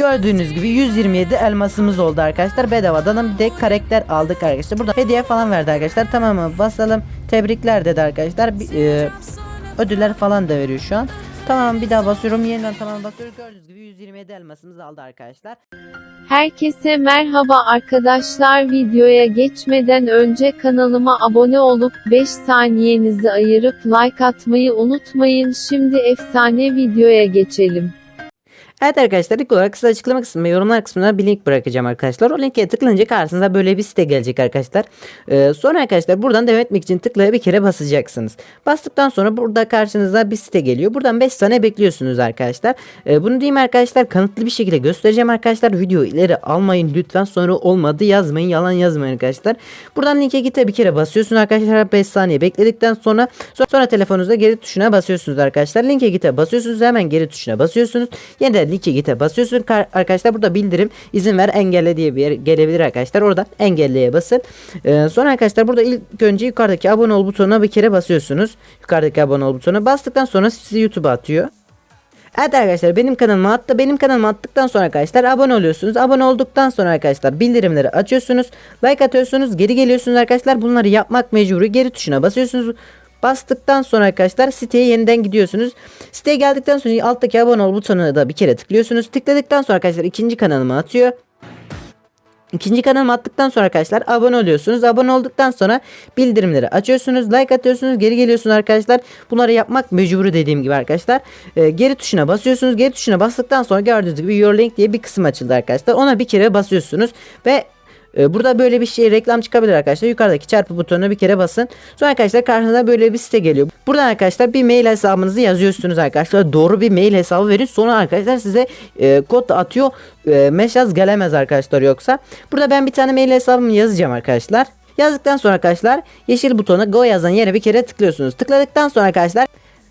Gördüğünüz gibi 127 elmasımız oldu arkadaşlar. Bedavadan bir de karakter aldık arkadaşlar. Burada hediye falan verdi arkadaşlar. Tamam mı? Basalım. Tebrikler dedi arkadaşlar. Bir, e, ödüller falan da veriyor şu an. Tamam bir daha basıyorum. Yeniden tamam basıyorum. Gördüğünüz gibi 127 elmasımızı aldı arkadaşlar. Herkese merhaba arkadaşlar videoya geçmeden önce kanalıma abone olup 5 saniyenizi ayırıp like atmayı unutmayın şimdi efsane videoya geçelim. Evet arkadaşlar ilk olarak size açıklama kısmında yorumlar kısmına bir link bırakacağım arkadaşlar. O linke tıklayınca karşınıza böyle bir site gelecek arkadaşlar. Ee, sonra arkadaşlar buradan devam etmek için tıklaya bir kere basacaksınız. Bastıktan sonra burada karşınıza bir site geliyor. Buradan 5 saniye bekliyorsunuz arkadaşlar. Ee, bunu diyeyim arkadaşlar kanıtlı bir şekilde göstereceğim arkadaşlar. Video ileri almayın lütfen sonra olmadı yazmayın yalan yazmayın arkadaşlar. Buradan linke gite bir kere basıyorsunuz arkadaşlar. 5 saniye bekledikten sonra sonra telefonunuzda geri tuşuna basıyorsunuz arkadaşlar. Linke gite basıyorsunuz hemen geri tuşuna basıyorsunuz. Yeniden linke gite basıyorsunuz Kar- arkadaşlar. Burada bildirim izin ver engelle diye bir yer gelebilir arkadaşlar. Oradan engelleye basın. Ee, sonra arkadaşlar burada ilk önce yukarıdaki abone ol butonuna bir kere basıyorsunuz. Yukarıdaki abone ol butonuna bastıktan sonra sizi YouTube'a atıyor. Evet arkadaşlar benim kanalıma attı. Benim kanalıma attıktan sonra arkadaşlar abone oluyorsunuz. Abone olduktan sonra arkadaşlar bildirimleri açıyorsunuz. Like atıyorsunuz. Geri geliyorsunuz arkadaşlar. Bunları yapmak mecburi. Geri tuşuna basıyorsunuz. Bastıktan sonra arkadaşlar siteye yeniden gidiyorsunuz. Siteye geldikten sonra alttaki abone ol butonuna da bir kere tıklıyorsunuz. Tıkladıktan sonra arkadaşlar ikinci kanalıma atıyor. İkinci kanalıma attıktan sonra arkadaşlar abone oluyorsunuz. Abone olduktan sonra bildirimleri açıyorsunuz. Like atıyorsunuz. Geri geliyorsunuz arkadaşlar. Bunları yapmak mecburi dediğim gibi arkadaşlar. Ee, geri tuşuna basıyorsunuz. Geri tuşuna bastıktan sonra gördüğünüz gibi Your Link diye bir kısım açıldı arkadaşlar. Ona bir kere basıyorsunuz. Ve e, Burada böyle bir şey reklam çıkabilir arkadaşlar. Yukarıdaki çarpı butonuna bir kere basın. Sonra arkadaşlar karşınıza böyle bir site geliyor. Buradan arkadaşlar bir mail hesabınızı yazıyorsunuz arkadaşlar. Doğru bir mail hesabı verin. Sonra arkadaşlar size e, kod atıyor. E, mesaj gelemez arkadaşlar yoksa. Burada ben bir tane mail hesabımı yazacağım arkadaşlar. Yazdıktan sonra arkadaşlar yeşil butona go yazan yere bir kere tıklıyorsunuz. Tıkladıktan sonra arkadaşlar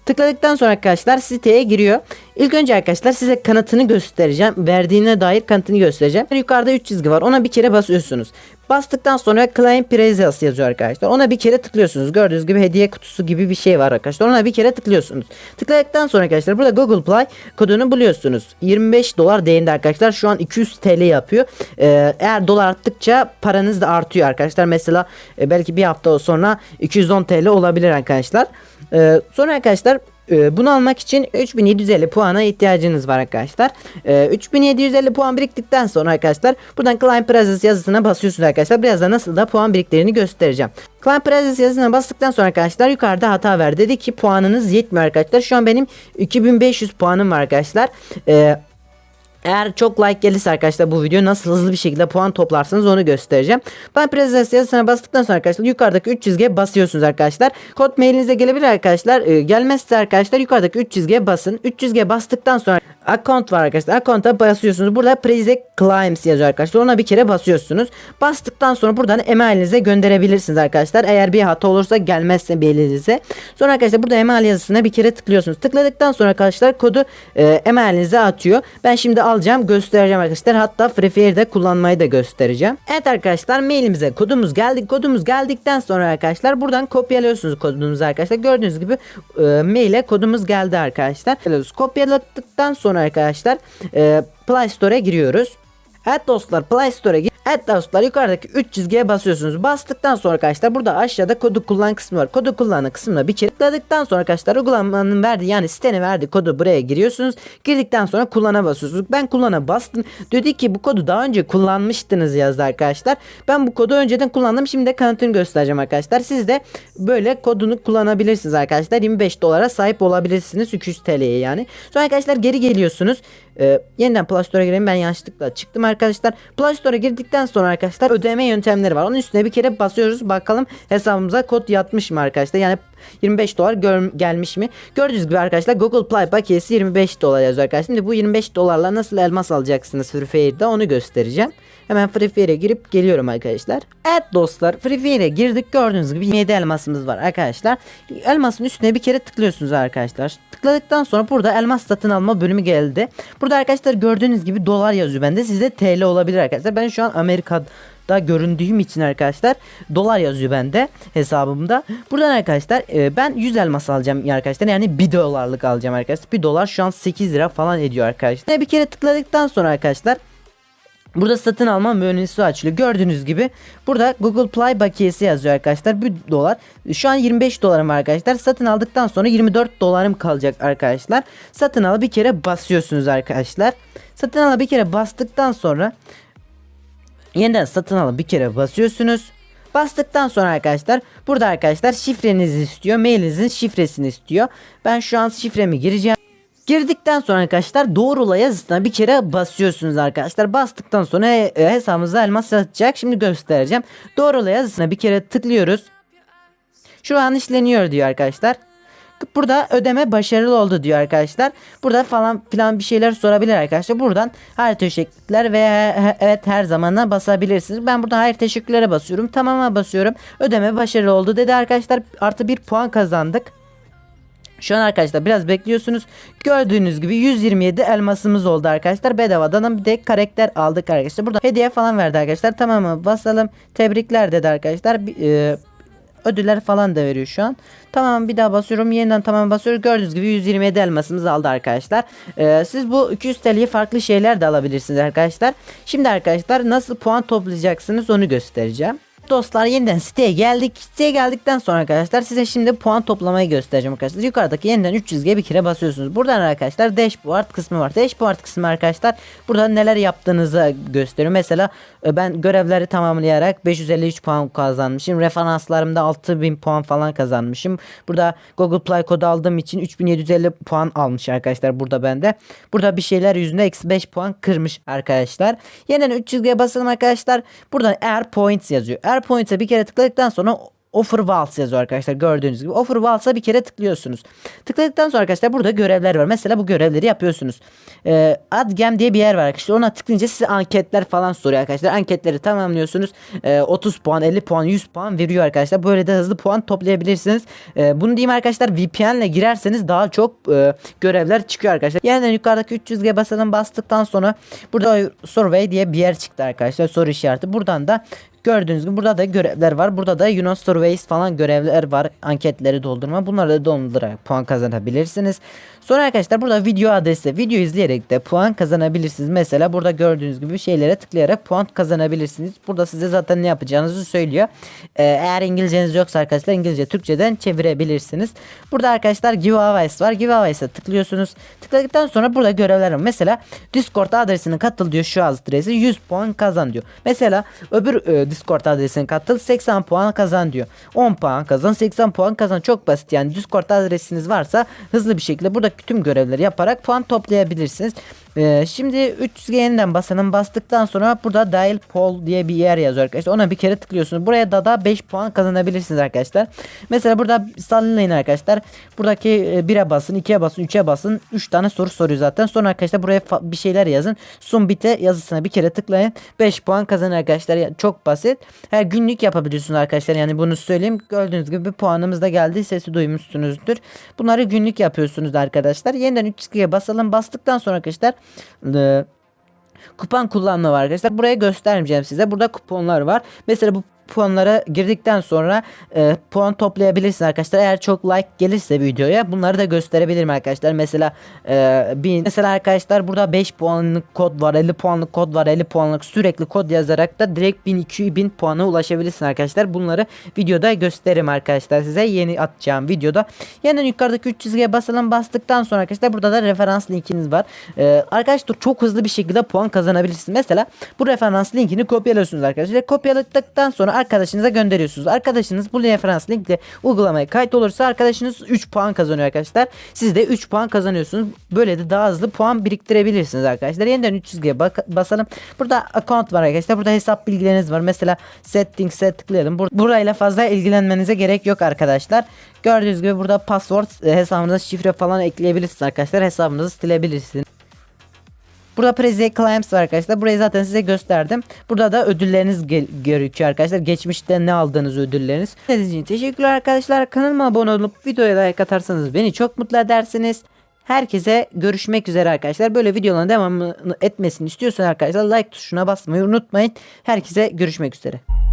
Tıkladıktan sonra arkadaşlar siteye giriyor. İlk önce arkadaşlar size kanıtını göstereceğim. Verdiğine dair kanıtını göstereceğim. Yukarıda 3 çizgi var. Ona bir kere basıyorsunuz. Bastıktan sonra Claim Prezas yazıyor arkadaşlar. Ona bir kere tıklıyorsunuz. Gördüğünüz gibi hediye kutusu gibi bir şey var arkadaşlar. Ona bir kere tıklıyorsunuz. Tıkladıktan sonra arkadaşlar burada Google Play kodunu buluyorsunuz. 25 dolar değerinde arkadaşlar. Şu an 200 TL yapıyor. Ee, eğer dolar arttıkça paranız da artıyor arkadaşlar. Mesela e, belki bir hafta sonra 210 TL olabilir arkadaşlar. Ee, sonra arkadaşlar e, bunu almak için 3750 puana ihtiyacınız var arkadaşlar. Ee, 3750 puan biriktikten sonra arkadaşlar buradan Climb Prizes yazısına basıyorsunuz arkadaşlar. Birazdan nasıl da puan biriktirini göstereceğim. Climb Prizes yazısına bastıktan sonra arkadaşlar yukarıda hata ver. Dedi ki puanınız yetmiyor arkadaşlar. Şu an benim 2500 puanım var arkadaşlar. Ee, eğer çok like gelirse arkadaşlar bu video nasıl hızlı bir şekilde puan toplarsanız onu göstereceğim. Ben prezens yazısına bastıktan sonra arkadaşlar yukarıdaki 3 çizgiye basıyorsunuz arkadaşlar. Kod mailinize gelebilir arkadaşlar. Ee, gelmezse arkadaşlar yukarıdaki 3 çizgiye basın. 3 çizgiye bastıktan sonra account var arkadaşlar. Account'a basıyorsunuz. Burada Preze Climbs yazıyor arkadaşlar. Ona bir kere basıyorsunuz. Bastıktan sonra buradan emailinize gönderebilirsiniz arkadaşlar. Eğer bir hata olursa gelmezse mailinize. Sonra arkadaşlar burada email yazısına bir kere tıklıyorsunuz. Tıkladıktan sonra arkadaşlar kodu e, emailinize atıyor. Ben şimdi alacağım göstereceğim arkadaşlar. Hatta Free kullanmayı da göstereceğim. Evet arkadaşlar mailimize kodumuz geldi. Kodumuz geldikten sonra arkadaşlar buradan kopyalıyorsunuz kodunuzu arkadaşlar. Gördüğünüz gibi e, maile kodumuz geldi arkadaşlar. Kopyaladıktan sonra arkadaşlar e, Play Store'a giriyoruz. Evet dostlar Play Store'a gir. Evet dostlar yukarıdaki 3 çizgiye basıyorsunuz. Bastıktan sonra arkadaşlar burada aşağıda kodu kullan kısmı var. Kodu kullanı kısmına bir kere tıkladıktan sonra arkadaşlar uygulamanın verdiği yani sitenin verdiği kodu buraya giriyorsunuz. Girdikten sonra kullana basıyorsunuz. Ben kullana bastım. Dedi ki bu kodu daha önce kullanmıştınız yazdı arkadaşlar. Ben bu kodu önceden kullandım. Şimdi de kanıtını göstereceğim arkadaşlar. Siz de böyle kodunu kullanabilirsiniz arkadaşlar. 25 dolara sahip olabilirsiniz. 200 TL'ye yani. Sonra arkadaşlar geri geliyorsunuz. Ee, yeniden Play Store'a gireyim. Ben yanlışlıkla çıktım arkadaşlar. Play Store'a girdikten sonra arkadaşlar ödeme yöntemleri var. Onun üstüne bir kere basıyoruz. Bakalım hesabımıza kod yatmış mı arkadaşlar. Yani 25 dolar gör- gelmiş mi? Gördüğünüz gibi arkadaşlar Google Play paketi 25 dolar yazıyor arkadaşlar. Şimdi bu 25 dolarla nasıl elmas alacaksınız Free Fire'da onu göstereceğim. Hemen Free Fire'e girip geliyorum arkadaşlar. Evet dostlar Free Fire'e girdik. Gördüğünüz gibi 7 elmasımız var arkadaşlar. Elmasın üstüne bir kere tıklıyorsunuz arkadaşlar. Tıkladıktan sonra burada elmas satın alma bölümü geldi. Burada arkadaşlar gördüğünüz gibi dolar yazıyor bende. Sizde TL olabilir arkadaşlar. Ben şu an Amerika da göründüğüm için arkadaşlar dolar yazıyor bende hesabımda. Buradan arkadaşlar e, ben 100 elmas alacağım arkadaşlar. Yani 1 dolarlık alacağım arkadaşlar. 1 dolar şu an 8 lira falan ediyor arkadaşlar. Bir kere tıkladıktan sonra arkadaşlar Burada satın alma menüsü açılıyor. Gördüğünüz gibi burada Google Play bakiyesi yazıyor arkadaşlar. 1 dolar. Şu an 25 dolarım arkadaşlar. Satın aldıktan sonra 24 dolarım kalacak arkadaşlar. Satın al bir kere basıyorsunuz arkadaşlar. Satın al bir kere bastıktan sonra yeniden satın al bir kere basıyorsunuz. Bastıktan sonra arkadaşlar burada arkadaşlar şifrenizi istiyor. Mailinizin şifresini istiyor. Ben şu an şifremi gireceğim. Girdikten sonra arkadaşlar doğrula yazısına bir kere basıyorsunuz arkadaşlar. Bastıktan sonra e, hesabımıza elmas atacak. Şimdi göstereceğim. Doğrula yazısına bir kere tıklıyoruz. Şu an işleniyor diyor arkadaşlar. Burada ödeme başarılı oldu diyor arkadaşlar. Burada falan filan bir şeyler sorabilir arkadaşlar. Buradan hayır teşekkürler ve he- evet her zamana basabilirsiniz. Ben burada hayır teşekkürlere basıyorum. Tamama basıyorum. Ödeme başarılı oldu dedi arkadaşlar. Artı bir puan kazandık. Şu an arkadaşlar biraz bekliyorsunuz. Gördüğünüz gibi 127 elmasımız oldu arkadaşlar. Bedavadan bir de karakter aldık arkadaşlar. Burada hediye falan verdi arkadaşlar. Tamam? Basalım. Tebrikler dedi arkadaşlar. Bir, e, ödüller falan da veriyor şu an. Tamam bir daha basıyorum. Yeniden tamam basıyorum. Gördüğünüz gibi 127 elmasımızı aldı arkadaşlar. Ee, siz bu 200 TL'ye farklı şeyler de alabilirsiniz arkadaşlar. Şimdi arkadaşlar nasıl puan toplayacaksınız onu göstereceğim. Dostlar yeniden siteye geldik. Siteye geldikten sonra arkadaşlar size şimdi puan toplamayı göstereceğim arkadaşlar. Yukarıdaki yeniden 300'ge bir kere basıyorsunuz. Buradan arkadaşlar dashboard kısmı var. Dashboard kısmı arkadaşlar burada neler yaptığınızı gösteriyor. Mesela e, ben görevleri tamamlayarak 553 puan kazanmışım. Referanslarımda 6000 puan falan kazanmışım. Burada Google Play kodu aldığım için 3750 puan almış arkadaşlar burada bende. Burada bir şeyler yüzünde eksi 5 puan kırmış arkadaşlar. Yeniden 300'ge basalım arkadaşlar. Buradan Air Points yazıyor. Air Points'e bir kere tıkladıktan sonra Offer Walls yazıyor arkadaşlar gördüğünüz gibi. Offer Walls'a bir kere tıklıyorsunuz. Tıkladıktan sonra arkadaşlar burada görevler var. Mesela bu görevleri yapıyorsunuz. Ee, Adgem diye bir yer var arkadaşlar. Ona tıklayınca size anketler falan soruyor arkadaşlar. Anketleri tamamlıyorsunuz. Ee, 30 puan, 50 puan, 100 puan veriyor arkadaşlar. Böyle de hızlı puan toplayabilirsiniz. Ee, bunu diyeyim arkadaşlar VPN ile girerseniz daha çok e, görevler çıkıyor arkadaşlar. Yeniden yukarıdaki 300G basalım bastıktan sonra burada survey diye bir yer çıktı arkadaşlar. Soru işareti. Buradan da Gördüğünüz gibi burada da görevler var. Burada da Yunan Surveys falan görevler var. Anketleri doldurma. Bunları da doldurarak puan kazanabilirsiniz. Sonra arkadaşlar burada video adresi. Video izleyerek de puan kazanabilirsiniz. Mesela burada gördüğünüz gibi şeylere tıklayarak puan kazanabilirsiniz. Burada size zaten ne yapacağınızı söylüyor. Ee, eğer İngilizceniz yoksa arkadaşlar İngilizce Türkçeden çevirebilirsiniz. Burada arkadaşlar giveaways var. Giveaways'a tıklıyorsunuz. Tıkladıktan sonra burada görevler var. Mesela Discord adresine katıl diyor şu adresi 100 puan kazan diyor. Mesela öbür e, Discord adresine katıl 80 puan kazan diyor. 10 puan kazan 80 puan kazan çok basit yani Discord adresiniz varsa hızlı bir şekilde buradaki tüm görevleri yaparak puan toplayabilirsiniz. Ee, şimdi 300 yeniden basalım. Bastıktan sonra burada dial poll diye bir yer yazıyor arkadaşlar. Ona bir kere tıklıyorsunuz. Buraya da da 5 puan kazanabilirsiniz arkadaşlar. Mesela burada sallayın arkadaşlar. Buradaki 1'e basın, 2'ye basın, 3'e basın. 3 tane soru soruyor zaten. Sonra arkadaşlar buraya bir şeyler yazın. Sumbit'e yazısına bir kere tıklayın. 5 puan kazanın arkadaşlar. Yani çok basit. Her günlük yapabiliyorsunuz arkadaşlar. Yani bunu söyleyeyim. Gördüğünüz gibi puanımız da geldi. Sesi duymuşsunuzdur. Bunları günlük yapıyorsunuz arkadaşlar. Yeniden 300'ye basalım. Bastıktan sonra arkadaşlar e, kupon kullanma var arkadaşlar. Buraya göstermeyeceğim size. Burada kuponlar var. Mesela bu puanlara girdikten sonra e, puan toplayabilirsiniz arkadaşlar. Eğer çok like gelirse videoya bunları da gösterebilirim arkadaşlar. Mesela e, bin, mesela arkadaşlar burada 5 puanlık kod var, 50 puanlık kod var, 50 puanlık sürekli kod yazarak da direkt 1000 bin puana ulaşabilirsiniz arkadaşlar. Bunları videoda gösteririm arkadaşlar size yeni atacağım videoda. Yani yukarıdaki 300'ye basalım bastıktan sonra arkadaşlar burada da referans linkiniz var. E, arkadaşlar çok hızlı bir şekilde puan kazanabilirsiniz. Mesela bu referans linkini kopyalıyorsunuz arkadaşlar. Kopyaladıktan sonra arkadaşınıza gönderiyorsunuz. Arkadaşınız bu referans linkle uygulamaya kayıt olursa arkadaşınız 3 puan kazanıyor arkadaşlar. Siz de 3 puan kazanıyorsunuz. Böyle de daha hızlı puan biriktirebilirsiniz arkadaşlar. Yeniden 300'ye bak- basalım. Burada account var arkadaşlar. Burada hesap bilgileriniz var. Mesela settings'e tıklayalım. Bur- burayla fazla ilgilenmenize gerek yok arkadaşlar. Gördüğünüz gibi burada password e, hesabınıza şifre falan ekleyebilirsiniz arkadaşlar. Hesabınızı silebilirsiniz. Burada Prezi Climbs var arkadaşlar. Burayı zaten size gösterdim. Burada da ödülleriniz görüküyor arkadaşlar. Geçmişte ne aldığınız ödülleriniz. İzlediğiniz için teşekkürler arkadaşlar. Kanalıma abone olup videoya like atarsanız beni çok mutlu edersiniz. Herkese görüşmek üzere arkadaşlar. Böyle videoların devamını etmesini istiyorsanız arkadaşlar like tuşuna basmayı unutmayın. Herkese görüşmek üzere.